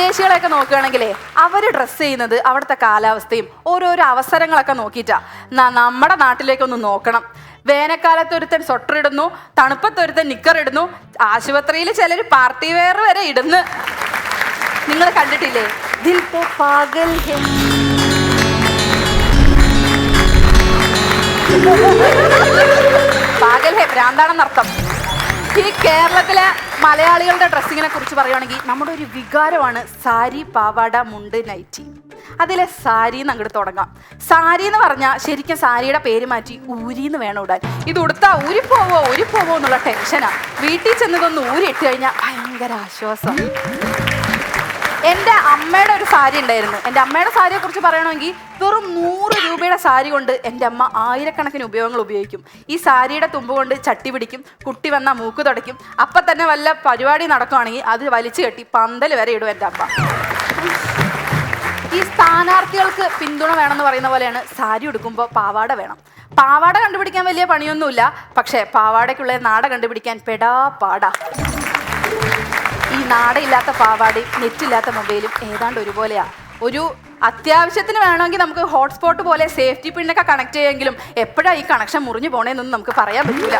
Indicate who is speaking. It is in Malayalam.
Speaker 1: വിദേശികളെയൊക്കെ നോക്കുകയാണെങ്കിലേ അവർ ഡ്രസ്സ് ചെയ്യുന്നത് അവിടുത്തെ കാലാവസ്ഥയും ഓരോരോ അവസരങ്ങളൊക്കെ നോക്കിയിട്ടാ. ന- നമ്മുടെ നാട്ടിലേക്കൊന്ന് നോക്കണം. വേനൽക്കാലത്ത് ഒരുത്തൻ സ്വട്ടർ ഇടുന്നു തണുപ്പത്തൊരുത്തൻ നിക്കർ ഇടുന്നു ആശുപത്രിയിൽ ചിലർ പാർട്ടി വെയർ വരെ ഇടുന്നു. നിങ്ങൾ കണ്ടിട്ടില്ലേ? പോ പാഗൽ പാഗൽ ഹെ ഭ്രാന്താണെന്നർത്ഥം. ഈ കേരളത്തിലെ മലയാളികളുടെ ഡ്രസ്സിങ്ങിനെ കുറിച്ച് പറയുവാണെങ്കിൽ നമ്മുടെ ഒരു വികാരമാണ് സാരി പാവാട മുണ്ട് നൈറ്റി. അതിലെ സാരി എന്ന് അങ്ങോട്ട് തുടങ്ങാം. സാരി എന്ന് പറഞ്ഞാൽ ശരിക്കും സാരിയുടെ പേര് മാറ്റി ഊരി എന്ന് വേണം ഇടാൻ. ഇത് ഉടുത്താ ഊരി പോവോ എന്നുള്ള ടെൻഷനാണ് വീട്ടിൽ ചെന്നതൊന്ന് ഊരി ഇട്ട് കഴിഞ്ഞാൽ ഭയങ്കര ആശ്വാസം. എന്റെ അമ്മയുടെ ഒരു സാരി ഉണ്ടായിരുന്നു. എന്റെ അമ്മയുടെ സാരിയെ കുറിച്ച് പറയണമെങ്കിൽ വെറും നൂറ് രൂപയുടെ സാരി കൊണ്ട് എന്റെ അമ്മ ആയിരക്കണക്കിന് ഉപയോഗങ്ങൾ ഉപയോഗിക്കും. ഈ സാരിയുടെ തുമ്പ് കൊണ്ട് ചട്ടി പിടിക്കും കുട്ടി വന്നാൽ മൂക്ക് തുടയ്ക്കും. അപ്പം തന്നെ വല്ല പരിപാടി നടക്കുകയാണെങ്കിൽ അത് വലിച്ചു കെട്ടി പന്തൽ വരെ ഇടും എന്റെ അമ്മ. ഈ സ്ഥാനാർത്ഥികൾക്ക് പിന്തുണ വേണമെന്ന് പറയുന്ന പോലെയാണ് സാരി ഉടുക്കുമ്പോൾ പാവാട വേണം. പാവാട കണ്ടുപിടിക്കാൻ വലിയ പണിയൊന്നുമില്ല. പക്ഷേ പാവാടയ്ക്കുള്ള നാട കണ്ടുപിടിക്കാൻ പെടാ പാടാ. ഈ നാടയില്ലാത്ത പാവാടി നെറ്റില്ലാത്ത മൊബൈലും ഏതാണ്ട് ഒരുപോലെയാ. ഒരു അത്യാവശ്യത്തിന് വേണമെങ്കിൽ നമുക്ക് ഹോട്ട്സ്പോട്ട് പോലെ സേഫ്റ്റി പിന്നൊക്കെ കണക്ട് ചെയ്യുമെങ്കിലും എപ്പോഴാണ് ഈ കണക്ഷൻ മുറിഞ്ഞു പോണേന്നൊന്നും നമുക്ക് പറയാൻ പറ്റൂല.